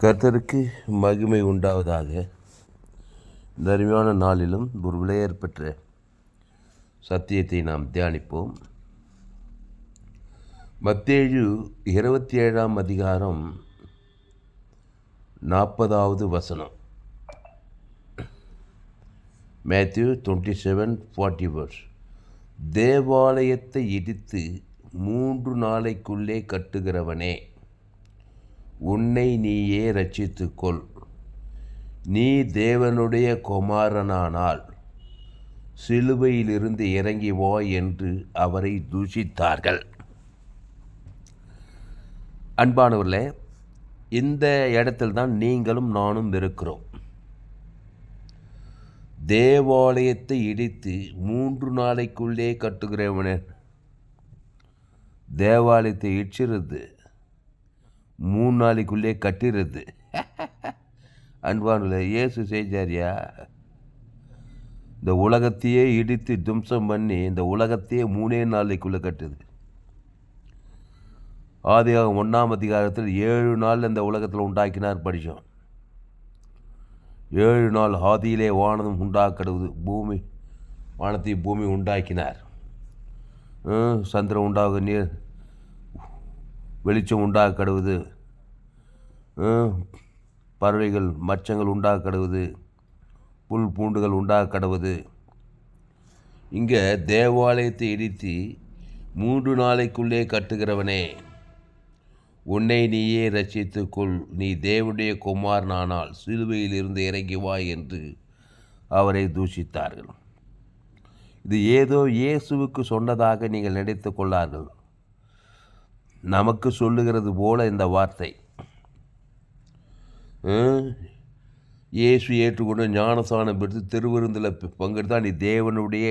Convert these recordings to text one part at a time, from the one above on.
கர்த்தருக்கு மகிமை உண்டாவதாக. இந்த அருமையான நாளிலும் ஒரு விளையர் பெற்ற சத்தியத்தை நாம் தியானிப்போம். மத்தேழு இருபத்தி ஏழாம் அதிகாரம் நாற்பதாவது வசனம். Matthew twenty seven forty verse தேவாலயத்தை இடித்து மூன்று நாளைக்குள்ளே கட்டுகிறவனே. உன்னை நீயே ரட்சித்துக்கொள் நீ தேவனுடைய குமாரனானால் சிலுவையிலிருந்து இறங்கி வா என்று அவரை தூஷித்தார்கள். அன்பானவர்களே இந்த இடத்தில்தான் நீங்களும் நானும் இருக்கிறோம். தேவாலயத்தை இடித்து மூன்று நாளைக்குள்ளே கட்டுகிறவனே. தேவாலயத்தை இடிச்சிருது மூணு நாளைக்குள்ளே கட்டிடுறது. அன்பானுல இயேசு செய்தாரியா? இந்த உலகத்தையே இடித்து தும்சம் பண்ணி இந்த உலகத்தையே மூணே நாளைக்குள்ளே கட்டுது. ஆதியாக ஒன்றாம் அதிகாரத்தில் ஏழு நாள் இந்த உலகத்தில் உண்டாக்கினார் படித்தோம் ஏழு நாள் ஆதியிலே வானதும் உண்டாக்கிடுவது பூமி வானத்தை பூமி உண்டாக்கினார். சந்திரன் உண்டாக நீர் வெளிச்சம் உண்டாக கடுவது பறவைகள் மச்சங்கள் உண்டாக கடவுது புல் பூண்டுகள் உண்டாக கடவுது இங்கே தேவாலயத்தை இடித்து மூன்று நாளைக்குள்ளே கட்டுகிறவனே உன்னை நீயே ரசித்துக்கொள் நீ தேவனுடைய குமாரனானால் சிலுவையில் இருந்து இறங்கி வா என்று அவரை தூஷித்தார்கள். இது ஏதோ இயேசுவுக்கு சொன்னதாக நீங்கள் நினைத்து கொள்ளார்கள். நமக்கு சொல்லுகிறது போல இந்த வார்த்தை. இயேசு ஏற்றுக்கொண்டு ஞானசானம் பெற்று திருவிருந்தில் பங்கெடுத்தான் நீ தேவனுடைய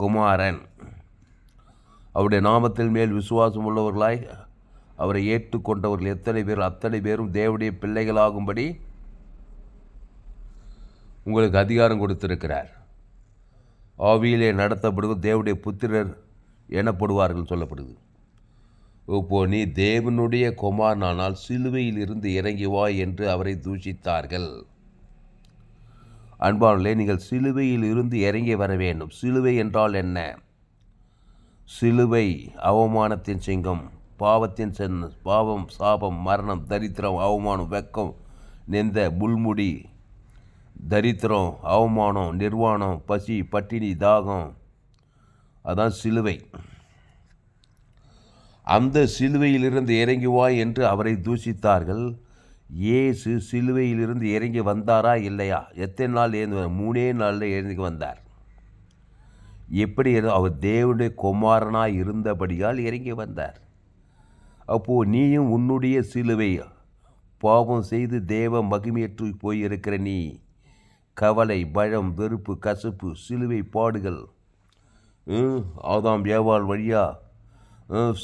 குமாரன். அவருடைய நாமத்தில் மேல் விசுவாசம் உள்ளவர்களாய் அவரை ஏற்றுக்கொண்டவர்கள் எத்தனை பேர் அத்தனை பேரும் தேவனுடைய பிள்ளைகளாகும்படி உங்களுக்கு அதிகாரம் கொடுத்திருக்கிறார். ஆவியிலே நடத்தப்படுவது தேவடைய புத்திரர் எனப்படுவார்கள் சொல்லப்படுது. இப்போ நீ தேவனுடைய குமாரனானால் சிலுவையில் இருந்து இறங்கி வா என்று அவரை தூஷித்தார்கள். அன்பானே நீங்கள் சிலுவையில் இருந்து இறங்கி வர வேண்டும். சிலுவை என்றால் என்ன? சிலுவை அவமானத்தின் சிங்கம் பாவத்தின் சென் பாவம் சாபம் மரணம் தரித்திரம் அவமானம் வெக்கம் நெந்த புல்முடி தரித்திரம் அவமானம் நிர்வாணம் பசி பட்டினி தாகம். அதான் சிலுவை. அந்த சிலுவையிலிருந்து இறங்கி வா என்று அவரை தூஷித்தார்கள். இயேசு சிலுவையிலிருந்து இறங்கி வந்தாரா இல்லையா? எத்தனை நாள் ஏந்து மூணே நாளில் இறங்கி வந்தார். எப்படி அவர் தேவனுடைய குமாரனாக இருந்தபடியால் இறங்கி வந்தார். அப்போது நீயும் உன்னுடைய சிலுவை பாவம் செய்து தேவ மகிமையற்று போயிருக்கிற நீ கவலை பழம் வெறுப்பு கசப்பு சிலுவை பாடுகள் ஆதாம் ஏவாள் வழியாக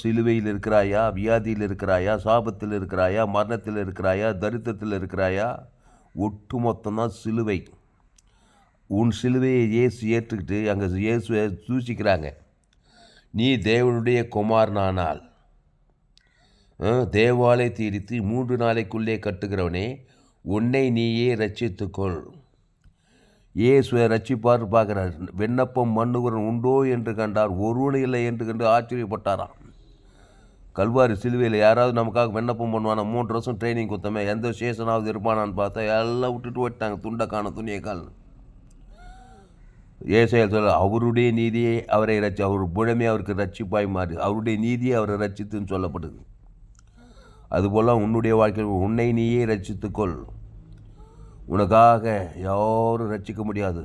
சிலுவையில் இருக்கிறாயா வியாதியில் இருக்கிறாயா சாபத்தில் இருக்கிறாயா மரணத்தில் இருக்கிறாயா தரித்திரத்தில் இருக்கிறாயா? ஒட்டு மொத்தம்தான் சிலுவை. உன் சிலுவையை இயேசு ஏற்றுக்கிட்டு அங்கே இயேசுவை சூசிக்கிறாங்க. நீ தேவனுடைய குமாரனானால். தேவாலயத்தை இடித்து மூன்று நாளைக்குள்ளே கட்டுகிறவனே உன்னை நீயே ரட்சித்துக்கொள் இயேசுவை ரட்சிப்பார் பார்க்குறார். விண்ணப்பம் மண்ணுகுரன் உண்டோ என்று கண்டார். ஒருவனும் இல்லை என்று கண்டு ஆச்சரியப்பட்டாராம். கல்வாரி சிலுவையில் யாராவது நமக்காக விண்ணப்பம் பண்ணுவானா? மூன்று வருஷம் ட்ரைனிங் கொடுத்தமே எந்த ஸ்டேஷனாவது இருப்பானான்னு பார்த்தா எல்லாம் விட்டுட்டு போயிட்டாங்க. துண்டை காண துணியை கால். ஏசையில் சொல்ல அவருடைய நீதியை அவரை ரச்சி அவர் புழமே அவருக்கு ரட்சிப்பாய் மாறி. அவருடைய நீதியை அவரை ரச்சித்துன்னு சொல்லப்படுது. அதுபோல் உன்னுடைய வாழ்க்கையில் உன்னை நீயே ரச்சித்துக்கொள் உனக்காக யாரும் ரட்சிக்க முடியாது.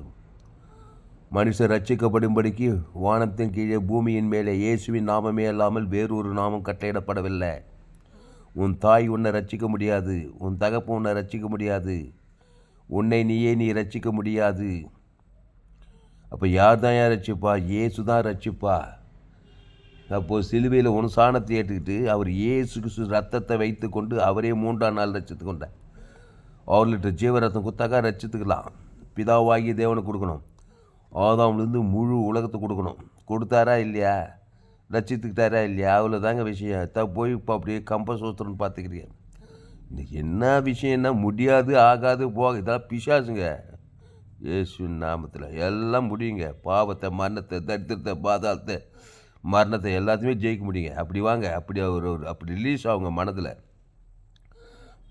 மனுஷர் ரட்சிக்கப்படும்படிக்கு வானத்தின் கீழே பூமியின் மேலே இயேசுவின் நாமமே அல்லாமல் வேறொரு நாமம் கட்டளையிடப்படவில்லை. உன் தாய் உன்னை ரட்சிக்க முடியாது உன் தகப்பு உன்னை ரட்சிக்க முடியாது உன்னை நீயே நீ ரட்சிக்க முடியாது. அப்போ யார் தான் யார் ரட்சிப்பா? இயேசு தான் ரட்சிப்பா. அப்போது சிலுவையில் உன் சாணத்தை ஏற்றுக்கிட்டு அவர் இயேசு ரத்தத்தை வைத்து கொண்டு அவரே மூன்றாம் நாள் ரசித்து கொண்டார். ஆறு லிட்டர் ஜீவரத்தம் குத்தாக்கா ரச்சித்துக்கலாம் பிதாவாகி தேவனுக்கு கொடுக்கணும். ஆதாம்லேருந்து முழு உலகத்தை கொடுக்கணும். கொடுத்தாரா இல்லையா? ரச்சித்துக்கிட்டாரா இல்லையா? அவ்வளோ தாங்க விஷயம். த போய் இப்போ அப்படியே கம்ப சூத்திரன்னு பார்த்துக்கிறீங்க. இன்றைக்கி என்ன விஷயம்னா முடியாது ஆகாது போக இதெல்லாம் பிசாசுங்க. இயேசு நாமத்தில் எல்லாம் முடியுங்க. பாவத்தை மரணத்தை தரித்திரத்தை பாதாளத்தை மரணத்தை எல்லாத்தையுமே ஜெயிக்க முடியுங்க. அப்படி வாங்க. அப்படி ஒரு ஒரு அப்படி ரிலீஸ் ஆகுங்க மனதில்.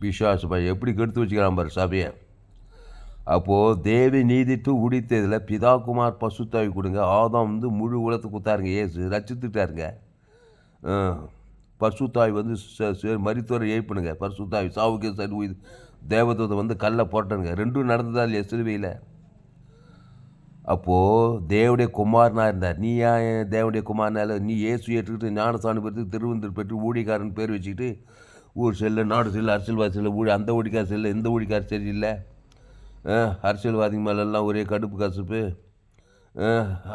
பிசாசு பையன் எப்படி கெடுத்து வச்சுக்கிறான் பாரு சபையை அப்போது தேவி நீதிட்டு உடித்ததில் பிதாகுமார் பசுத்தாவி கொடுங்க. ஆதாம் வந்து முழு உலகத்தை கொடுத்தாருங்க ஏசு ரச்சித்துட்டாருங்க பசுத்தாய் வந்து மருத்துவரை ஏய்ப்பணுங்க பசுத்தாய் சாவுக்கு சரி தேவதூதை வந்து கல்லை போட்டனுங்க. ரெண்டும் நடந்ததா இல்லையா சிறுவையில் அப்போது தேவடைய குமாரனாக இருந்தார். நீ ஏன் தேவடைய குமாரனால நீ ஏசு ஏற்றுக்கிட்டு ஞானசாமி பெற்று திருவந்தூர் பெற்று ஊழிகாரன் பேர் வச்சுக்கிட்டு ஊர் செல்ல நாடு செல்ல அரசியல்வாதி செல்ல ஊழி அந்த ஊழிக்கார் செல்ல இந்த ஊழிக்கார் சரியில்லை அரசியல்வாதிங்க மேலெல்லாம் ஒரே கடுப்பு கசப்பு.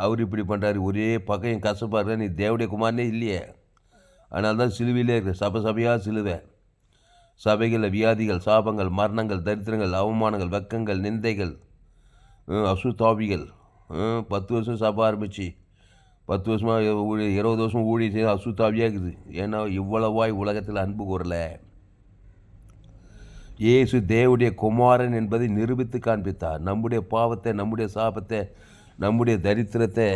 அவர் இப்படி பண்ணுறாரு ஒரே பகையும் கசப்பாரு நீ தேவடைய குமாரனே இல்லையே. ஆனால் தான் சிலுவையிலே இருக்கு சபை சபையாக சிலுவை. சபைகளில் வியாதிகள் சாபங்கள் மரணங்கள் தரித்திரங்கள் அவமானங்கள் வெக்கங்கள் நிந்தைகள் அசுதாபிகள் பத்து வருஷம் சபை ஆரம்பிச்சு. பத்து வருஷமாக ஊழி இருபது வருஷம் ஊழியர் செய்ய அசுத்தாவியாக இருக்குது. ஏன்னா இவ்வளவாய் உலகத்தில் அன்பு கூறல. இயேசு தேவடைய குமாரன் என்பதை நிரூபித்து காண்பித்தார். நம்முடைய பாவத்தை நம்முடைய சாபத்தை நம்முடைய தரித்திரத்தை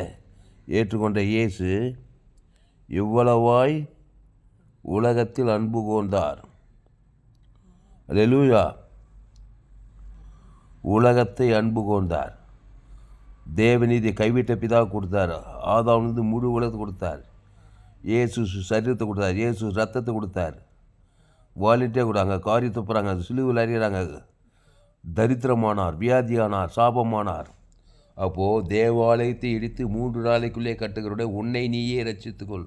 ஏற்றுக்கொண்ட இயேசு இவ்வளவாய் உலகத்தில் அன்பு கூர்ந்தார். லூயா உலகத்தை அன்பு கூர்ந்தார். தேவநீதி கைவிட்ட பிதா கொடுத்தார். ஆதாம் வந்து முழு உலகத்தை கொடுத்தார். இயேசு சரீரத்தை கொடுத்தார். இயேசு ரத்தத்தை கொடுத்தார். வாலிட்டே கொடுறாங்க காரி துப்புறாங்க சிலுவில் அறிகிறாங்க தரித்திரமானார் வியாதியானார் சாபமானார். அப்போது தேவாலயத்தை இடித்து மூன்று நாளைக்குள்ளே கட்டுகிறோட உன்னை நீயே ரச்சித்துக்கொள்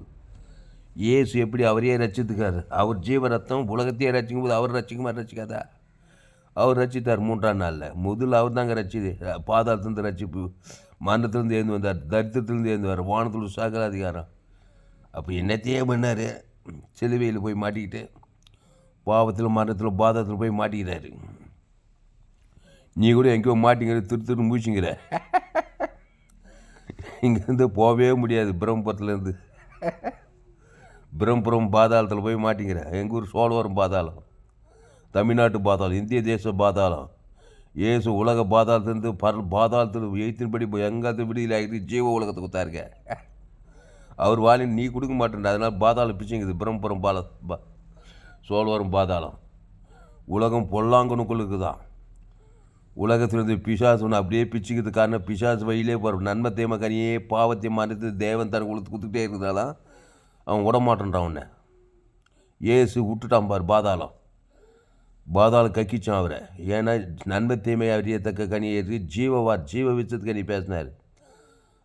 இயேசு எப்படி அவரையே ரச்சித்துக்கார் அவர் ஜீவரத்தம் உலகத்தையே ரசிக்கும் போது அவர் ரசிக்குமா ரசிக்காதா அவர் ரசித்தார் மூன்றாம் நாளில். முதல்ல அவர் தாங்க ரசிது பாதாளத்துலேருந்து ரசிப்பு மரணத்துலேருந்து ஏந்து வந்தார் தரித்திரத்துலேருந்து ஏந்து வார் வானத்தில் சகல அதிகாரம். அப்போ என்னத்தையே பண்ணார். சிலுவையில் போய் மாட்டிக்கிட்டு பாவத்தில் மரணத்தில் பாதத்தில் போய் மாட்டிக்கிறாரு. நீ கூட எங்கேயோ மாட்டிங்கிற திரு திரு மூச்சிங்கிற. இங்கேருந்து போகவே முடியாது பிரம்மபுரத்துலேருந்து. பிரம்மபுரம் பாதாளத்தில் போய் மாட்டிங்கிற எங்கள் ஊர் சோழவரம் பாதாளம். தமிழ்நாட்டு பாதாளம் இந்திய தேச பாதாளம். ஏசு உலக பாதாளத்துலேருந்து பர பாதாளத்தில் எய்த்தின்படி எங்காத்து எங்காவது விடுதலை ஆகிட்டு ஜீவ உலகத்தை கொடுத்தாருங்க அவர் வாலி நீ கொடுக்க மாட்டேன் அதனால் பாதாளம் பிச்சுங்குது. பிரம்மபுரம் பால பா சோழவரம் பாதாளம். உலகம் பொல்லாங்கனுக்குள்ளுக்கு தான் உலகத்திலிருந்து பிசாசுன்னு அப்படியே பிச்சுக்கிறது காரணம் பிசாசு வழியிலே போகிற நன்மை தேம கனியே பாவத்தை மறைத்து தேவன் தனக்கு கொடுத்து கொடுத்துக்கிட்டே இருக்கிறதால அவன் விடமாட்டான்றான் உன்னை. ஏசு விட்டுட்டான் பார் பாதாளம். பாதாள கக்கிச்சோம் அவரை. ஏன்னா நன்மை தீமை அறியத்தக்க கனி ஏற்றி ஜீவவார் ஜீவ விச்சத்துக்கு கனி பேசினார்.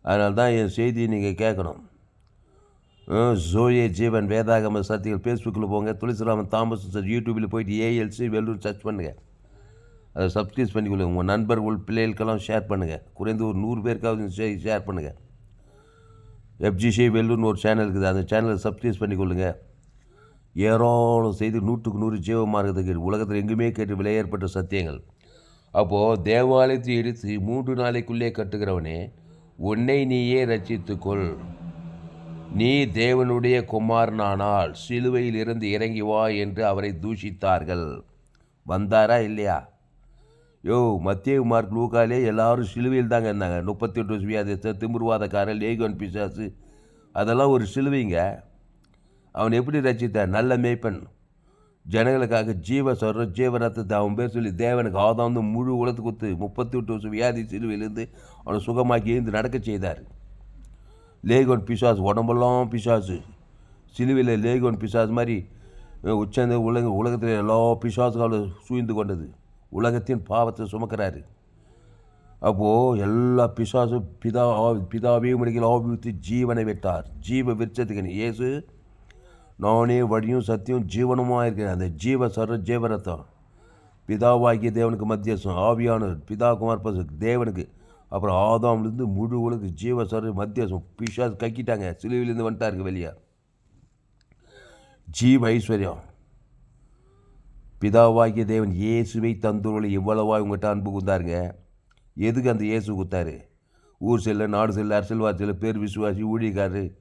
அதனால தான் என் செய்தியை நீங்கள் கேட்கணும். ஜோயே ஜீவன் வேதாகம சத்திகள் ஃபேஸ்புக்கில் போங்க. துளசிராமன் தாமஸ் சார் யூடியூப்பில் போயிட்டு ஏஎல்சி வெள்ளூர் சர்ச் பண்ணுங்கள் அதை சப்ஸ்கிரைப் பண்ணிக்கொள்ளுங்க. உங்கள் நண்பர்கள் பிள்ளைகளுக்கெல்லாம் ஷேர் பண்ணுங்கள் குறைந்து ஒரு நூறு பேருக்காவது ஷேர் பண்ணுங்கள் எஃப்ஜிசி வெல்லூர்னு ஒரு சேனல் இருக்குது. அந்த சேனலை சப்ஸ்கிரைப் பண்ணிக்கொள்ளுங்க. ஏராளம் செய்து நூற்றுக்கு நூறு ஜீவ உலகத்தில் எங்குமே கேட்டு விலையேற்பட்ட சத்தியங்கள். அப்போது தேவாலயத்தை எடுத்து மூன்று நாளைக்குள்ளே கட்டுகிறவனே உன்னை நீயே ரச்சித்துக்கொள் நீ தேவனுடைய குமாரனானால் சிலுவையில் இருந்து இறங்கி வா என்று அவரை தூஷித்தார்கள். வந்தாரா இல்லையா? யோ மத்திய மார்க் லூக்காலே எல்லாரும் சிலுவையில் தாங்க இருந்தாங்க. முப்பத்தி எட்டு வருஷம் வியாதியத்தை திமுருவாதக்காரன் பிசாசு. அதெல்லாம் ஒரு சிலுவைங்க. அவன் எப்படி ரசித்தார் நல்ல மேய்ப்பன். ஜனங்களுக்காக ஜீவ சொல்கிற ஜீவரத்தத்தை அவன் பேர் சொல்லி தேவனுக்கு ஆதாம் வந்து முழு உலத்து குத்து முப்பத்தி எட்டு வருஷம் வியாதி சிலுவையிலேருந்து அவனை சுகமாக்கி எழுந்து நடக்க செய்தார். லேகோன் பிசாசு உடம்பெல்லாம் பிசாசு. சிலுவையில் லேகோன் பிசாசு மாதிரி உச்சந்த உலக உலகத்தில் எல்லா பிசாசுகளும் சூழ்ந்து கொண்டது. உலகத்தின் பாவத்தை சுமக்கிறாரு. அப்போது எல்லா பிசாசும் பிதா பிதாவையும் முடிக்கல ஆபித்து ஜீவனை விட்டார். ஜீவ விருட்சத்துக்கு இயேசு நானே வழியும் சத்தியம் ஜீவனுமாக இருக்கிறேன் அந்த ஜீவ சர ஜீவரத்தம் பிதாவாகிய தேவனுக்கு மத்தியசம் ஆவியானவர் பிதா குமார் பசு தேவனுக்கு. அப்புறம் ஆதாம்லேருந்து முழு உலகு ஜீவ சர மத்தியசம் பிஷாஸ் கக்கிட்டாங்க. சிலுவிலேருந்து வந்துட்டாருக்கு வெளியே. ஜீவ ஐஸ்வர்யம். பிதாவாகிய தேவன் இயேசுவை தந்துருளை இவ்வளவாக உங்கள்கிட்ட அன்பு குந்தாருங்க எதுக்கு அந்த இயேசு குத்தாரு? ஊர் செல்ல நாடு செல்ல அரசியல்வாதி செல்ல பேர் விசுவாசி ஊழியக்காரரு.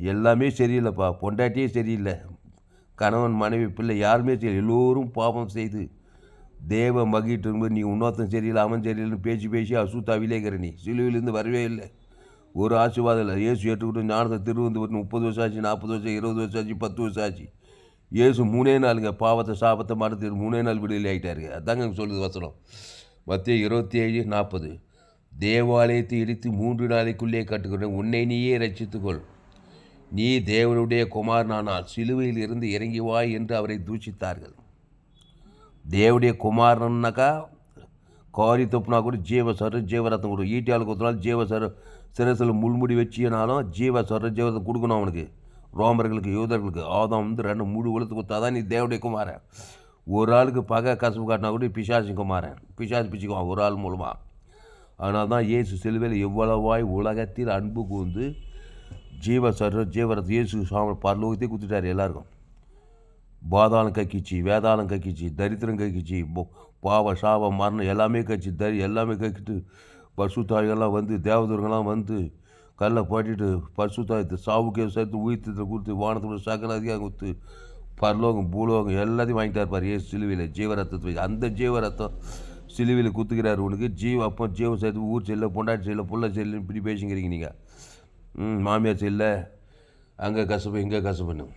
எல்லாமே சரியில்லைப்பா. பொண்டாட்டியே சரியில்லை. கணவன் மனைவி பிள்ளை யாருமே செய்யல எல்லோரும் பாவம் செய்து. தேவ மகிட்டு இருக்கும்போது நீ இன்னொருத்தன் சரியில்லை அவன் சரியில்லைன்னு பேசி பேசி அசுத்தாவிலே இருக்கிற நீ. சிலுவிலேருந்து வரவே இல்லை. ஒரு ஆசீர்வாதம் இல்லை. ஏசு ஏற்றுக்கிட்டு ஞானத்தை திருவந்து பட்டு முப்பது வருஷம் ஆச்சு நாற்பது வருஷம் இருபது வருஷம் ஆச்சு பத்து வருஷம் ஆச்சு. ஏசு மூணே நாளுங்க பாவத்தை சாபத்தை மறந்து மூணே நாள் விடுதலை ஆகிட்டாருங்க அதாங்க சொல்லுது வசனம். மத்திய இருபத்தி ஏழு நாற்பது. தேவாலயத்தை இடித்து மூன்று நாளைக்குள்ளே கட்டுக்கிறேன் உன்னை நீயே ரச்சித்துக்கொள் நீ தேவனுடைய குமாரனானால் சிலுவையில் இருந்து இறங்கி வா என்று அவரை தூஷித்தார்கள். தேவடைய குமாரன்னாக்கா காரி தொப்புனா கூட ஜீவசரு ஜீவரத்தம் கொடு. ஈட்டியால் கொடுத்தனாலும் ஜீவசரு சிரசில் முள்முடி வச்சினாலும் ஜீவசரு ஜீவரத்தம் கொடுக்கணும் அவனுக்கு. ரோமர்களுக்கு யூதர்களுக்கு. ஆதம் வந்து ரெண்டு மூணு உலகத்து கொடுத்தா தான் நீ தேவடைய குமாரன் ஒரு ஆளுக்கு பகை கசப்பு காட்டினா கூட பிசாசி குமாரன் பிசாசி பிச்சுக்குவான் ஒரு ஆள் மூலமாக அதனால தான் இயேசு சிலுவையில் எவ்வளவாய் உலகத்தில் அன்பு கூர்ந்து ஜீவ சர்வ ஜீவரத் இயேசு சாமி பரலோகத்தையே குத்துட்டார் எல்லாருக்கும். பாதாளம் கக்கிச்சு வேதாளம் கக்கிச்சு தரித்திரம் கக்கிச்சு பாவ சாபம் மரணம் எல்லாமே கட்சி தரி எல்லாமே கக்கிட்டு பசுத்தாய்கள்லாம் வந்து தேவதூர்கள்லாம் வந்து கல்லை போட்டிட்டு பசுத்தாயத்தை சாவுக்கே சேர்த்து உயிர்த்தத்தை கொடுத்து வானத்தோட சகல அதிகம் கொடுத்து பரலோகம் பூலோகம் எல்லாத்தையும் வாங்கிட்டார் இருப்பார் ஏசு சிலுவையில் ஜீவரத்தத்தை அந்த ஜீவரத்தம் சிலுவையில் குத்துக்கிறார் உனக்கு. ஜீவ அப்போ ஜீவ சேர்த்து ஊர் செல்ல பொண்டாட்டி செல்ல புள்ள செல்லுன்னு இப்படி பேசிக்கிறீங்க நீங்கள் மாமியார் இல்லை அங்கே கசப்பு இங்கே கசப்புன்னு.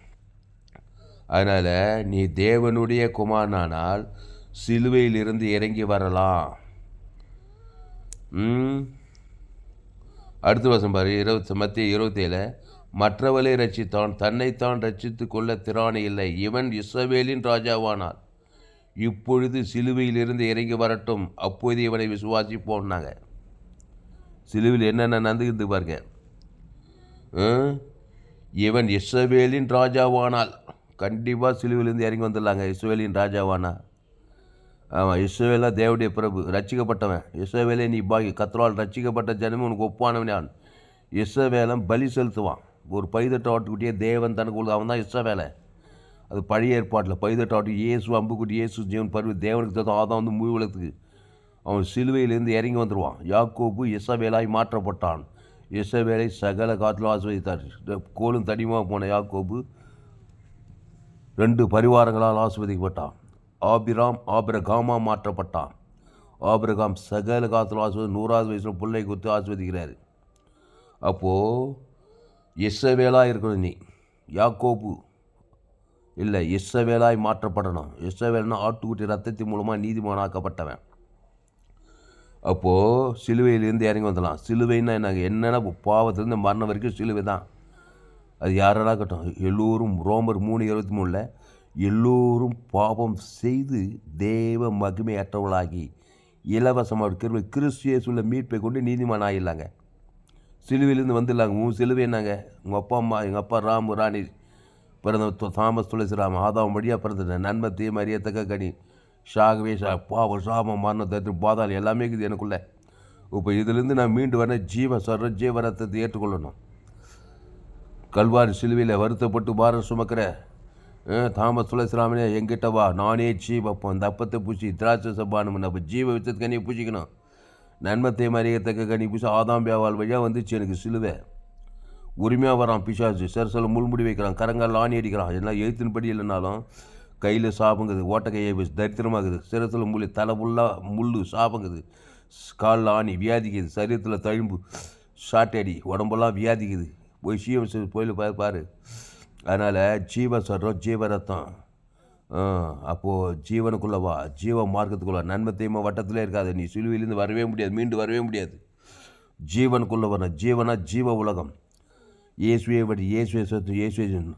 அதனால் நீ தேவனுடைய குமாரனானால் சிலுவையிலிருந்து இறங்கி வரலாம். ம். அடுத்த வருஷம் பாரு இருபத்தி மத்திய இருபத்தேழு. மற்றவளை ரட்சித்தான் தன்னைத்தான் ரட்சித்து கொள்ள திராணி இல்லை. இவன் இஸ்ரவேலின் ராஜாவானார் இப்பொழுது சிலுவையிலிருந்து இறங்கி வரட்டும். அப்போது இவனை விசுவாசிப்போம்னாங்க சிலுவையில் என்னென்ன நடந்துக்கிட்டு பாருங்க. இவன் இஸ்ரவேலின் ராஜாவானால் கண்டிப்பாக சிலுவையிலேருந்து இறங்கி வந்துடலாங்க இஸ்ரவேலின் ராஜாவானா? ஆமாம் இஸ்ரவேலா தேவடைய பிரபு ரட்சிக்கப்பட்டவன். இஸ்ரவேலே நீ பாகி கத்ரால் ரட்சிக்கப்பட்ட ஜனமே உனக்கு ஒப்பானவன் நான் இஸ்ரவேலன் பலி செலுத்துவான். ஒரு பைதட்டாட்டுக்குட்டியே தேவன் தனக்கு அவன் தான் இஸ்ரவேலை. அது பழைய ஏற்பாட்டில் பைதட்ட ஆட்டு இயேசு அம்புக்குட்டி இயேசு ஜீவன் பருவ தேவனுக்கு தான் ஆதான் வந்து முழு உலகத்துக்கு. அவன் சிலுவையிலேருந்து இறங்கி வந்துடுவான் யாக்கோபு இசவேலாய் மாற்றப்பட்டான். இசவேலை சகல காற்றிலும் ஆசிர்வதித்தார். கோலும் தடிமாக போன யாக்கோபு ரெண்டு பரிவாரங்களால் ஆசிர்வதிக்கப்பட்டான். ஆபிராம் ஆபிரகாமா மாற்றப்பட்டான். ஆபிரகாம் சகல காத்தில் ஆசிர்வதி நூறாவது வயசில் பிள்ளை கொடுத்து ஆசிர்வதிக்கிறார். அப்போது இசவேலாக இருக்கணும் நீ. யாக்கோபு இல்லை இசவேலாய் மாற்றப்படணும். இசவேல்னா ஆட்டுக்குட்டி ரத்தத்தின் மூலமாக நீதிமானாக்கப்பட்டவன். அப்போது சிலுவையிலேருந்து இறங்கி வந்துடலாம். சிலுவைன்னா என்னங்க? என்னென்ன பாவத்திலேருந்து மரணம் வரைக்கும் சிலுவை தான். அது யாரெல்லாம் கட்டும் எல்லோரும் ரோமர் மூணு இருபத்தி மூணில் எல்லோரும் பாவம் செய்து தேவ மகிமையற்றவளாகி இலவசமாக கிருபை கிறிஸ்தியேசுள்ள மீட்பை கொண்டு நீதிமான் ஆகிடலாங்க. சிலுவையிலேருந்து வந்துடலாங்க. உன் சிலுவை என்னங்க? உங்கள் அப்பா அம்மா எங்கள் அப்பா ராமு ராணி பிறந்த தாமஸ் துளசி ராம ஆதாம் வழியாக பிறந்த நன்மை தீமை அறியத்தக்க கனி. ஷாகவே ஷா பாவம் சாபம் மரணம் தத்து பாதாளம் எல்லாமே இருக்குது எனக்குள்ளே. இப்போ இதுலேருந்து நான் மீண்டு வரேன் ஜீவ சொல்கிற ஜீவ ரத்தத்தை ஏற்றுக்கொள்ளணும். கல்வாரி சிலுவையில் வருத்தப்பட்டு பாரம் சுமக்கிற தாமஸ் துளசிராமனே எங்கிட்ட வா நானே ஜீவப்போம் இந்த அப்பத்தை பூச்சி திராட்சை சப்பானு அப்போ ஜீவ வித்தத்து கனியை பூச்சிக்கணும் நன்மத்தை மறியத்தக்க கனி பூசி ஆதாம் வியாபால் வழியாக வந்துச்சு எனக்கு சிலுவை. உரிமையாக வரான் பிசாசு சரசில் முள்முடி வைக்கிறான் கரங்கால் ஆணி அடிக்கிறான் எல்லாம் எழுத்தின்படி இல்லைனாலும் கையில் சாபங்குது ஓட்ட கையை வச்சு தரித்திரமாகுது. சிரத்தில் முள்ளி தலை ஃபுல்லாக முள் சாபங்குது. காலில் ஆணி வியாதிக்குது சரீரத்தில் தழும்பு. சாட்டடி உடம்பெல்லாம் வியாதிக்குது. போய் சீவ போயில் பாரு பாரு. அதனால் ஜீவ சொல்கிறோம் ஜீவ ரத்தம் அப்போது ஜீவனுக்குள்ளே வா ஜீவ மார்க்கத்துக்குள்ளே நன்மை தீமை வட்டத்திலே இருக்காது நீ சிலுவையிலேருந்து வரவே முடியாது மீண்டு வரவே முடியாது. ஜீவனுக்குள்ளே வரணும் ஜீவனா ஜீவ உலகம். இயேசுவை வடி இயேசுவே சொத்து இயேசுவே சொன்னு.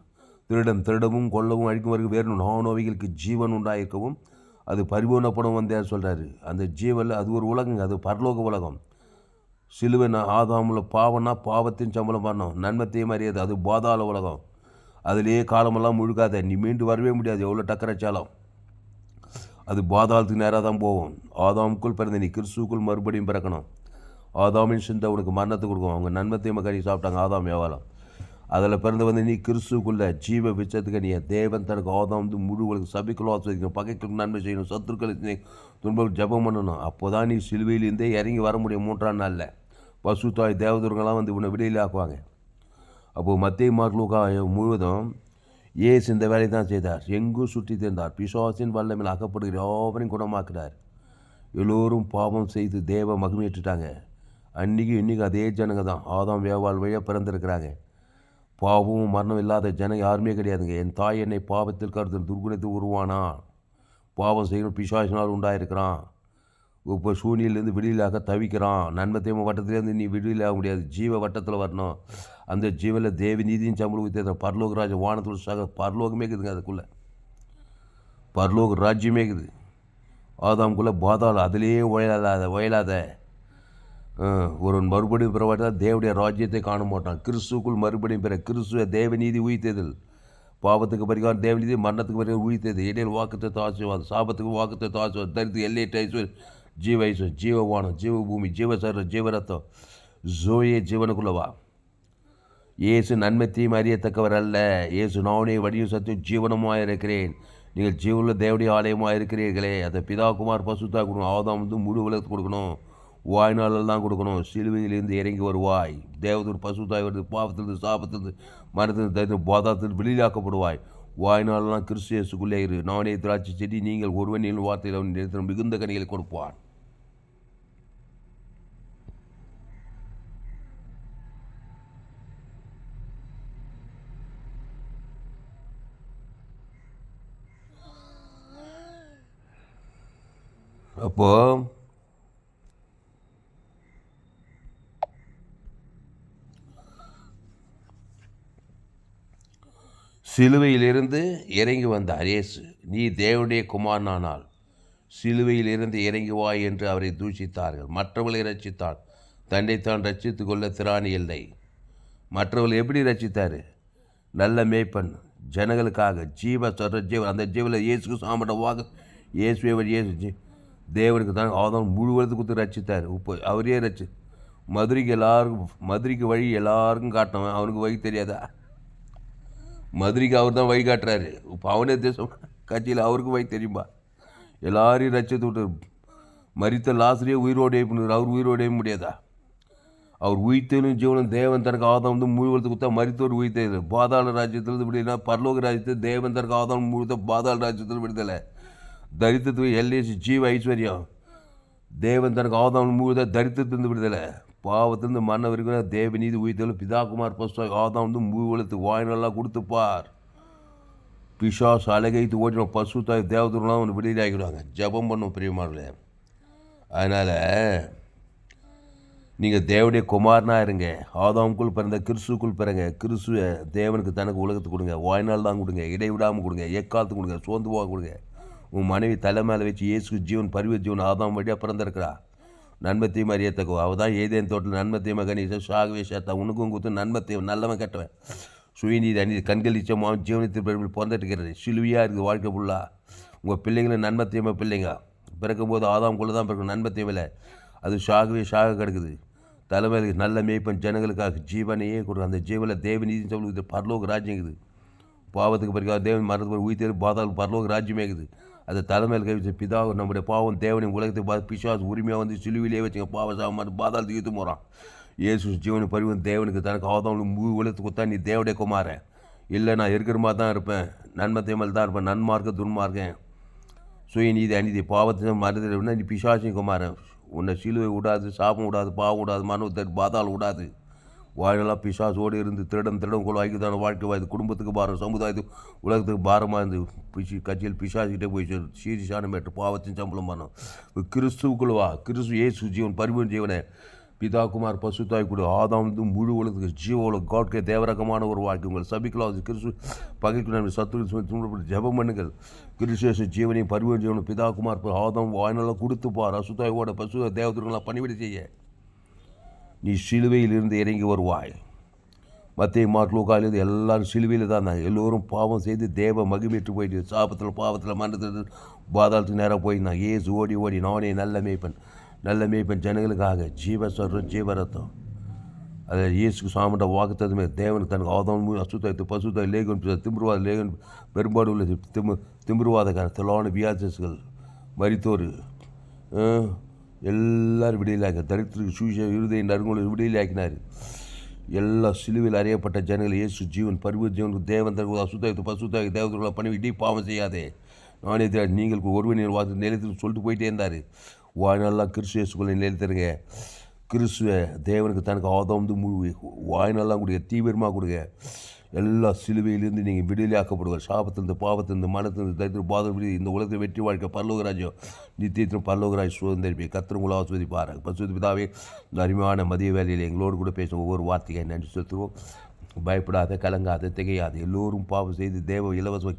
திருடன் திருடவும் கொல்லவும் அழிக்கும் வரைக்கும் வேறு நோவிகளுக்கு ஜீவன் உண்டாயிருக்கவும் அது பரிபூர்ணப்படும் வந்தே சொல்கிறாரு அந்த ஜீவனில் அது ஒரு உலகங்க அது பரலோக உலகம். சிலுவை ஆதாமில் பாவம்னா பாவத்தின் சம்பளம் பண்ணணும். நன்மத்தையும் அறியாது அது பாதாள உலகம். அதிலேயே காலமெல்லாம் முழுக்காத நீ மீண்டு வரவே முடியாது எவ்வளோ டக்கரைச்சாலும். அது பாதாளத்துக்கு நேராக தான் போகும். ஆதாமுக்குள் பிறந்த நீ கிறிஸ்துக்குள் மறுபடியும் பிறக்கணும். ஆதாமின் சிந்தை உனக்கு மரணத்தை கொடுக்கும். அவங்க நன்மத்தையும் கறி சாப்பிட்டாங்க ஆதாம் வியாபாரம். அதில் பிறந்து வந்து நீ கிறிஸ்துக்குள்ள ஜீவ விச்சத்துக்கு நீ தேவன் தனக்கு ஆதாம் வந்து முழுவதுக்கு உலக சபைக்குள்ள ஆசிரியக்கணும் பகைக்கு நன்மை செய்யணும் சத்துருக்களுக்கு துன்பம் ஜெபம் பண்ணணும். அப்போ தான் நீ சிலுவையிலேருந்தே இறங்கி வர முடியும் மூன்றாம் நாளில். பசு தாய் தேவதுர்கள்லாம் வந்து உன்னை விடையில் ஆக்குவாங்க அப்போது மத்திய மார்க்லூக்கா முழுவதும் ஏசு இந்த வேலையை தான் செய்தார். எங்கும் சுற்றி திரிந்தார்? பிசாசின் வல்லமையில் அகப்படுகிற யாவரையும் குணமாக்குறார் எல்லோரும் பாவம் செய்து தேவ மகிமையிட்டுட்டாங்க அன்றைக்கும் இன்றைக்கி அதே ஜனங்க தான் ஆதாம் வேவாள் வழியாக பிறந்திருக்கிறாங்க. பாவமும் மரணம் இல்லாத ஜனம் யாருமே கிடையாதுங்க. என் தாய் என்னை பாவத்தில் கருத்து துர்குணத்தை உருவானா? பாவம் செய்யணும் பிசாசினால் உண்டாயிருக்கிறான். இப்போ சூனியிலேருந்து வெளியிலாக தவிக்கிறான். நன்மத்தையும் வட்டத்திலேருந்து நீ வெளியிலாக முடியாது. ஜீவ வட்டத்தில் வரணும். அந்த ஜீவில் தேவி நீதியின் சம்பளம் வித்தியாசம் பரலோக ராஜ வானத்தோட சக பரலோகமே இருக்குதுங்க அதுக்குள்ளே. பரலோக ராஜ்யமே இருக்குது. ஆதாம்குள்ளே பாதாள அதிலேயே உயலாத உயலாத ஒரு மறுபடியும் பிறவாட்டால் தேவடைய ராஜ்யத்தை காண மாட்டான் கிறிஸ்துக்குள் மறுபடியும் பிற கிறிஸ்துவ தேவநீதி உயிர்த்ததில் பாவத்துக்கு பரிகாரம் தேவநீதி மரணத்துக்கு பரிகாரம் உயிர்த்தது இடையில் வாக்குத்த ஆசீர்வாதம் சாபத்துக்கு வாக்குத்த ஆசீர்வாதம் தரித்து எல்லையற்ற ஐஸ்வர் ஜீவ ஐஸ்வர் ஜீவவானம் ஜீவபூமி ஜீவசர ஜீவரத்தம் ஜோயே ஜீவனுக்குள்ளவா இயேசு நன்மை தீமை அறியத்தக்கவர் அல்ல. இயேசு நானே வடியும் சத்தியம் ஜீவனமாக இருக்கிறேன். நீங்கள் ஜீவனில் தேவடைய ஆலயமாக இருக்கிறீர்களே. அதை பிதா குமார் பசுத்தா கொடுக்கணும் ஆதாம் வந்து முழு உலகத்துக்கு கொடுக்கணும். வாய்நாளில் தான் கொடுக்கணும். சிலுவையிலிருந்து இறங்கி வருவாய். தேவதூர் பசுத்தாய் வருது பாவத்திலிருந்து சாபத்திலிருந்து மனத்திலிருந்து தைத்து பாதாத்திலிருந்து வெளியிலாக்கப்படுவாய். வாய்நாளெல்லாம் கிறிஸ்டியசுக்குள்ளே இரு. நானே திராட்சை செடி நீங்கள் ஒருவனின் வார்த்தையில் அவன் நிறுத்தம் மிகுந்த கனிகளை கொடுப்பான். அப்போ சிலுவையிலிருந்து இறங்கி வந்த அரேசு நீ தேவனுடைய குமாரனானால் சிலுவையிலிருந்து இறங்கி வா என்று அவரை தூஷித்தார்கள். மற்றவர்களை ரட்சித்தார் தன்னைத்தான் ரட்சித்து கொள்ள திராணி இல்லை. மற்றவர்கள் எப்படி ரட்சித்தார் நல்ல மேய்ப்பன். ஜனங்களுக்காக ஜீவ சொல்கிற ஜீவன். அந்த ஜீவில் இயேசுக்கு சாமட்ட வாக்கு இயேசுவே இயேசு. தேவனுக்கு தான் அவதான் முழுவதும் கொடுத்து ரட்சித்தார் இப்போ அவரே ரட்சி மதுரைக்கு எல்லாருக்கும் மதுரைக்கு வழி எல்லாருக்கும் காட்டினவன் அவனுக்கு வழி தெரியாதா? மதுரைக்கு அவர் தான் வழி காட்டுறாரு. தேசம் கட்சியில் அவருக்கு வழி தெரியுமா எல்லாரையும் ரட்சித்து விட்டு மறித்த லாஸ்ட்லேயே உயிரோடு எழுப்பினார் அவர் உயிரோடு எழுப்ப முடியாதா? அவர் உயிர்த்தலும் ஜீவனும் தேவன் தனக்கு ஆதாம் வந்து முழுவதுக்கு கொடுத்தா மறித்தோர் உயிர்த்தது பாதாள ராஜ்யத்தில் விடுதலை. பரலோக ராஜ்யத்தில் தேவன் தனக்கு ஆதாம் முழுத்த பாதாள ராஜ்யத்தில் விடுதலை. தரித்திரத்துக்கு எல்ஏசி ஜீவ ஐஸ்வர்யம். தேவன் தனக்கு ஆதாம் முழுத தரித்திரத்திலிருந்து விடுதலை. பாவத்திலிருந்து மன்ன வரைக்கும் தேவ நீதி உயிர்த்தலும் பிதாகுமார் பஸ்டா ஆதாம் வந்து மூவலத்து வாயினெல்லாம் கொடுத்துப்பார். பிசாஸ் அழகைத்து ஓட்டின பசு தாய் தேவதூரெலாம் அவனை விடுதலை ஆகிடுவாங்க ஜபம் பண்ணும் பிரியமானே அதனால் நீங்கள் தேவடைய குமாரனாக இருங்க. ஆதாமுக்குள் பிறந்த கிறிஸ்துக்குள் பிறங்க. கிறிஸ்துவ தேவனுக்கு தனக்கு உலகத்துக்கு கொடுங்க. வாய்நாள் தான் கொடுங்க. இடைவிடாமல் கொடுங்க. எக்காலத்து கொடுங்க. சோர்ந்து போக கொடுங்க. உன் மனைவி தலை மேலே வச்சு இயேசு ஜீவன் பரிவ ஜீவன் ஆதாம் வழியாக பிறந்திருக்கிறா. நன்மத்தையும் அறியத்தக்கோ அவள் தான் ஏதேன் தோட்டில் நன்மத்தையும் கணேச சாகவே சேர்த்தா உனக்கும் கொடுத்து நன்மத்தையும் நல்லவன் கட்டுவேன். சுயநீதி அநீதி கண்கள் இச்சமாக ஜீவனத்தின் பிறப்பில் பிறந்துட்டு சிலுவையாக இருக்குது வாழ்க்கை ஃபுல்லாக உங்கள் பிள்ளைங்களை நன்மத்தையமாக பிள்ளைங்க. பிறக்கும்போது ஆதாம் கொள்ள தான் பிறக்கும் நன்மத்தையும் அது சாகவே சாக கிடக்குது. தலைமையில் நல்ல மேய்ப்பன் ஜனங்களுக்காக ஜீவனையே கொடுக்கும் அந்த ஜீவனில் தேவ நீதி சொல்லுது. பரலோக ராஜ்யம் இருக்குது. பாவத்துக்கு பிறகு தேவன் மரணத்துக்கு உயிர்த்தேர் பாதாள் பரலோக ராஜ்யமே இருக்குது. அதை தலைமையில் கை வச்ச பிதா நம்முடைய பாவம் தேவனையும் உலகத்தை பார்த்து பிசாஸ் உரிமையாக வந்து சிலுவிலே வச்சுங்க பாவ சாம பாதாளத்துக்கு தீர்த்து போகிறான் இயேசு ஜீவன் பரிவன் தேவனுக்கு தனக்கு ஆதவனுக்கு முழு உலகத்துக்கு கொடுத்தா நீ தேவடைய குமாரன். இல்லை நான் இருக்கிற மாதிரி தான் இருப்பேன். நன்மை தேமல் தான் இருப்பேன். நன்மார்க்க துன்மார்க்கேன் சுயநீதி அநீதி பாவத்தை மறந்துடுனா நீ பிசாசின் குமாரன். உன்னை சிலுவை விடாது சாபம் விடாது பாவம் விடாது மனு பாதால் விடாது. வாழலாம் பிசாசோடு இருந்து திருடம் திருடம் கொள்ள ஐக்கியதான வாழ்க்கை வாய்து குடும்பத்துக்கு பாரம் சமுதாயத்துக்கு உலகத்துக்கு பாரமாக இருந்து பிசி கட்சியில் பிசாசிக்கிட்டே போய் சேரும் சீரிசான மேட்டு பாவத்தின் சம்பளம் பண்ணோம். கிறிஸ்துவுக்குள்ள வா. கிறிஸ்து ஏசு ஜீவன் பரிமன் ஜீவனை. பிதா குமார் பசுத்தாய் கூட. ஆதாம் வந்து முழு உலகத்துக்கு ஜீவோல காட்கே தேவரகமான ஒரு வாழ்க்கை. உங்கள் சபிக்கலாம் கிறிஸ்து பகைக்கு நம்ம சத்துரு துன்பப்பட்டு பண்ணுங்கள். கிறிஸ்து ஜீவனையும் பரிமன் ஜீவனும் பிதா குமார் ஆதாம் வாய்நாளாக கொடுத்துப்பார் அசுத்தாயோட பசு தேவதூர்களாம் பணிவிட செய்ய. நீ சிலுவையில் இருந்து இறங்கி வருவாய். மத்திய மாட்லூக்காலேருந்து எல்லாரும் சிலுவையில் தான் நான் எல்லோரும் பாவம் செய்து தேவ மகிமிட்டு போயிட்டு சாபத்தில் பாவத்தில் மண்டத்தில் பாதாளத்துக்கு நேராக போயிருந்தாங்க. ஏசு ஓடி ஓடி நானே நல்ல மேய்ப்பன் நல்ல மேய்ப்பன் ஜனங்களுக்காக ஜீவ ஜீவரத்தம் அது இயேசுக்கு சாமிட்ட வாக்குத்ததுமே தேவனுக்கு தனக்கு ஆதம் அசுத்தத்து பசுத்தாய் லேகன் திமிருவாத லேகன் பெரும்பாடு உள்ள திமு திமிருவாதக்கார திலான வியாசஸ்கள் மரித்தோர் எல்லாரும் விடையிலாக்க தரித்திற்கு சூச இருதை நறுங்குள்ள விடுதலையாக்கினார். எல்லா சிலுவில் அறியப்பட்ட ஜனங்கள் இயேசு ஜீவன் பருவ ஜீவனுக்கு தேவன் தருவது அசுத்தாயத்து பசுத்தாய் தேவதர்களை பண்ணி இடி பாவம் செய்யாதே. நானே தேவன் நீங்கள் ஒருவன் வாசல் நிலையத்தில் சொல்லிட்டு போயிட்டே இருந்தார். வாழ்நாளெல்லாம் கிறிஸ்து இயேசுக்குள்ளே நிலைத்திருங்க கிறிஸ்துவ தேவனுக்கு தனக்கு ஆதம் வந்து முழு கொடுங்க தீவிரமாக கொடுங்க. எல்லா சிலுவையிலிருந்து நீங்கள் விடுதலையாக்கப்படுவார். சாபத்திலிருந்து பாவத்திலிருந்து மனத்திலிருந்து தைத்திர பாதம் விடுதி இந்த உலகத்தை வெற்றி வாழ்க்கை பல்லோகராஜ்யம் நித்தியத்திலும் பல்லோகராஜ் சுதந்திரிப்பி கத்திரங்களை ஆஸ்வதிப்பார் பசுதி பிதாவே அருமையான மதிய வேலையில் எங்களோடு கூட பேசும் ஒவ்வொரு வார்த்தையை நன்றி செலுத்துவோம். பயப்படாத கலங்காத திகையாது எல்லோரும் பாவம் செய்து தேவ இலவச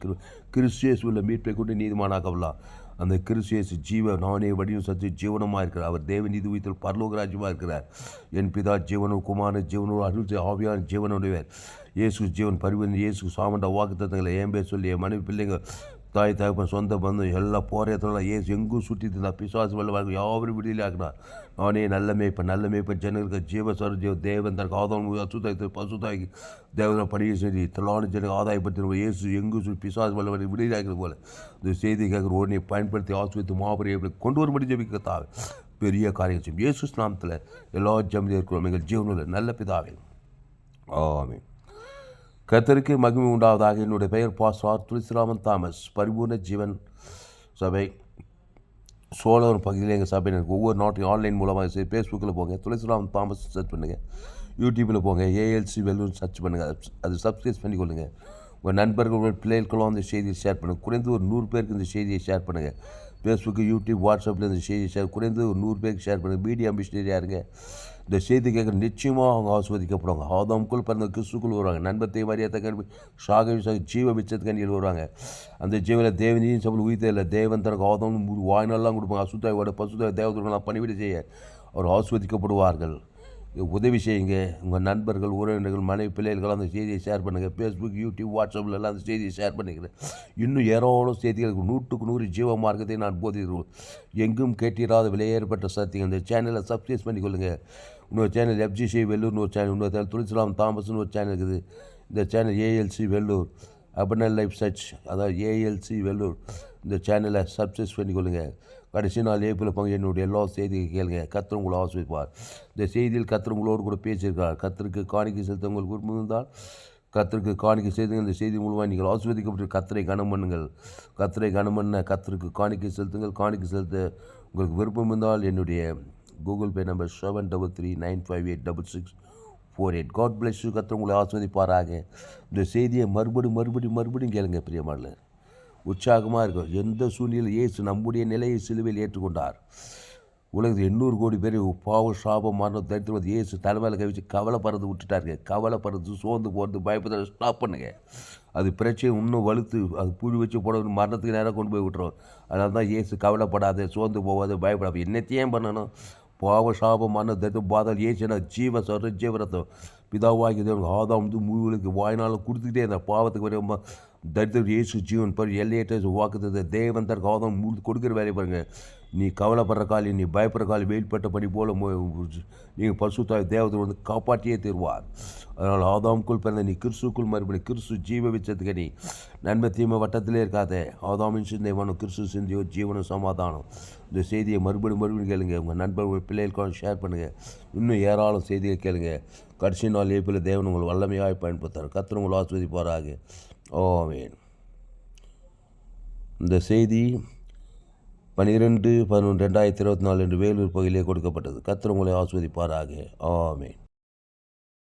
கிரு உள்ள மீட்பை கொண்டு நீதிமானாக்கலாம் அந்த கிறிஸ்டியஸ் ஜீவ நானே வடிவம் சத்து ஜீவனமாக இருக்கிறார். அவர் தேவ நீதி உயிர்த்தல் பரலோகராஜ்யமாக இருக்கிறார். என் பிதா ஜீவனும் குமார ஜீவனும் அருள் ஆவியான ஜீவனுடையவர். இயேசு ஜீவன் பரிவந்து இயேசு சாமண்ட வாக்கு தத்தங்களை ஏன் பேர் சொல்லி என் மனைவி பிள்ளைங்க தாய் தகப்பன் சொந்த பந்தம் எல்லா போராட்டத்தில் ஏசு எங்கும் சுற்றி இருந்தால் பிசுவாசம் வல்ல வாழ்க்கை யாவரும் விடுதலை நானே நல்ல மேய்ப்பன் நல்ல மேய்ப்பன். ஜனங்களுக்கு ஜீவ சர ஜீவ தேவன் தனக்கு ஆதாயம் அசுத்தாய்த்து பசுத்தாய்க்கு தேவனை பணியை செய்தி திரளான ஜனங்கள் ஆதாயப்படுத்தின இயேசு எங்கும் சுற்றி பிசுவாசம் வல்ல வாழ்க்கை விடுதலை ஆகிறது போல. இந்த செய்தி கேட்குற உடனே பயன்படுத்தி ஆசிரியத்து மாபெரிய கொண்டு வரும்படி ஜபிக்கத்தாவே பெரிய காரியம் செய்யும். இயேசு நாமத்தில் எல்லா ஜமிதியும் இருக்கிறோம் எங்கள் ஜீவனில் நல்ல பிதாவே. ஆமே கத்தருக்கு மகிமை உண்டாவதாக என்னுடைய பெயர் பாஸ்வார் துளசிராமன் தாமஸ் பரிபூர்ண ஜீவன் சபை சோழவன் பகுதியில் எங்கள் சபை எனக்கு ஒவ்வொரு நாட்டையும் ஆன்லைன் மூலமாக சரி ஃபேஸ்புக்கில் போங்க துளசிராமன் தாமஸ் சர்ச் பண்ணுங்கள் யூடியூப்பில் போங்க ஏஎல்சி வெல்லூர் சர்ச் பண்ணுங்கள் அது சப்ஸ்கிரைப் பண்ணி கொள்ளுங்கள் உங்கள் நண்பர்கள் பிள்ளைகளுக்கெல்லாம் அந்த செய்தியை ஷேர் பண்ணுங்கள் குறைந்து ஒரு நூறு பேருக்கு இந்த செய்தியை ஷேர் பண்ணுங்கள் ஃபேஸ்புக்கு யூடியூப் வாட்ஸ்அப்பில் இந்த செய்தியை ஷேர் குறைந்து ஒரு நூறு பேருக்கு ஷேர் பண்ணுங்கள் மீடியா மிஷினரியாக இருங்க. இந்த செய்தி கேட்குற நிச்சயமாக அவங்க ஆஸ்வதிக்கப்படுவாங்க ஆதாமுக்குள் பிறந்த கிறிஸ்துக்குள் வருவாங்க. நண்பத்தை மரியாதை கருவி சாக விசாக ஜீவ மிச்சத்துக்கண்டியில் வருவாங்க. அந்த ஜீவனில் தேவனையும் சபல் உயிர்த்தே இல்லை தேவன் தனக்கு ஆதம் வாய்நாளெலாம் கொடுப்பாங்க. அசுத்தாயோட பசுத்தாய் தேவதர்களாம் பணிவிட செய்ய அவர் ஆஸ்வதிக்கப்படுவார்கள் உதவி செய்யுங்க. உங்கள் நண்பர்கள் உறவினர்கள் மனைவி பிள்ளைகள் அந்த செய்தியை ஷேர் பண்ணுங்கள் ஃபேஸ்புக் யூடியூப் வாட்ஸ்அப்பில் எல்லாம் அந்த செய்தியை ஷேர் பண்ணிக்கிறேன். இன்னும் ஏராளம் செய்திகள் நூற்றுக்கு நூறு ஜீவ மார்க்கத்தை நான் போதிக்கிறோம் எங்கும் கேட்டிராத ஏற்பட்ட சத்தியம். இந்த சேனலை சப்ஸ்கிரைப் பண்ணிக்கொள்ளுங்கள் இன்னொரு சேனல் எஃப்ஜிசி வெள்ளூர்னு ஒரு சேனல் இன்னொரு சேனல் துளசிராம் தாமஸ்னு ஒரு சேனல் இருக்குது. இந்த சேனல் ஏஎல்சி வெள்ளூர் அபனல் லைஃப் சர்ச் அதாவது ஏஎல்சி வெள்ளூர் இந்த சேனலை சப்ஸ்கிரைப் பண்ணிக்கொள்ளுங்கள் கடைசி நாள் ஏப்ரல் பங்கு என்னுடைய எல்லா செய்தியை கேளுங்க. கத்தர் உங்களை ஆசிரிப்பார் இந்த செய்தியில் கத்தர் உங்களோடு கூட பேசியிருக்கார். கத்தருக்கு காணிக்கை செலுத்த உங்களுக்கு விருப்பம் இருந்தால் கத்தருக்கு காணிக்கை செய்து இந்த செய்தி மூலமாக நீங்கள் ஆசிர்வதிக்கப்பட்டு கத்தரை கனம் பண்ணுங்கள். கத்தரை கனம் பண்ண கத்தருக்கு காணிக்கை செலுத்துங்கள். காணிக்கை செலுத்த உங்களுக்கு விருப்பம் இருந்தால் என்னுடைய Google Pay number seven double three nine five eight double six four eight God bless you கத்தர் உங்களை ஆஸ்வதிப்பாராக இந்த செய்தியை மறுபடி மறுபடி மறுபடியும் கேளுங்க பிரியமாடலர் உற்சாகமாக இருக்கும். எந்த சூழ்நிலையில் இயேசு நம்முடைய நிலையை சிலுவையில் ஏற்றுக்கொண்டார். உலகத்தில் எண்ணூறு கோடி பேர் பாவ சாபம் மரணம் தரித்திரம் இயேசு தலைமையில் கவிச்சு கவலைப்படுறது விட்டுட்டாருங்க. கவலைப்படுறது சோர்ந்து போகிறது பயப்படுறது ஸ்டாப் பண்ணுங்க. அது பிரச்சனை இன்னும் வலுத்து அது புழி வச்சு போட மரணத்துக்கு நேராக கொண்டு போய் விட்டுரும். அதனால தான் இயேசு கவலைப்படாத சோர்ந்து போகாத பயப்படாது. என்னத்தையும் பண்ணணும்? பாவ சாபம் மரணம் தரித்திரம் பாதல் ஏசுனா ஜீவ சொல்கிற ஜீவரத்தம். பிதாவாகி தேவன் ஆதாம் வந்து முழுவலுக்கு வாய்நாளும் கொடுத்துக்கிட்டே இருந்தார். பாவத்துக்கு வர தரித்திர இயேசு ஜீவன் பாரு எல்லையற்ற வாக்குத்தத்தை தேவன் தர் கவதம் முடித்து கொடுக்குற வேலையை பாருங்கள் நீ கவலைப்படுற காலி நீ பயப்படுற காலி வெயில்பட்டபடி போல நீங்கள் பசுத்தாய் தேவதை வந்து காப்பாற்றியே தருவார். அதனால் ஆதாமுக்குள் பிறந்த நீ கிறிஸ்துக்குள் மறுபடி கிறிஸ்து ஜீவ விச்சத்துக்கு நீ நன்மை தீமை வட்டத்திலே இருக்காதே. ஆதாமின் சிந்தைவானும் கிறிஸ்து சிந்தையோ ஜீவனும் சமாதானம். இந்த செய்தியை மறுபடியும் மறுபடியும் கேளுங்க. உங்கள் நண்பர்கள் பிள்ளைகளுக்கும் ஷேர் பண்ணுங்கள் இன்னும் ஏராளம் செய்தியை கேளுங்க. கடைசி நாள் ஏப்பில் தேவன் உங்கள் வல்லமையாக பயன்படுத்தார் கத்திர உங்கள் ஆஸ்வதிப்பாராக ஓமேன் இந்த செய்தி பன்னிரெண்டு பதினொன்று ரெண்டாயிரத்தி இருபத்தி நாலு என்று வேலூர் பகுதியிலே கொடுக்கப்பட்டது. கத்திர உங்களை ஆஸ்வதிப்பாராக ஆமேன்.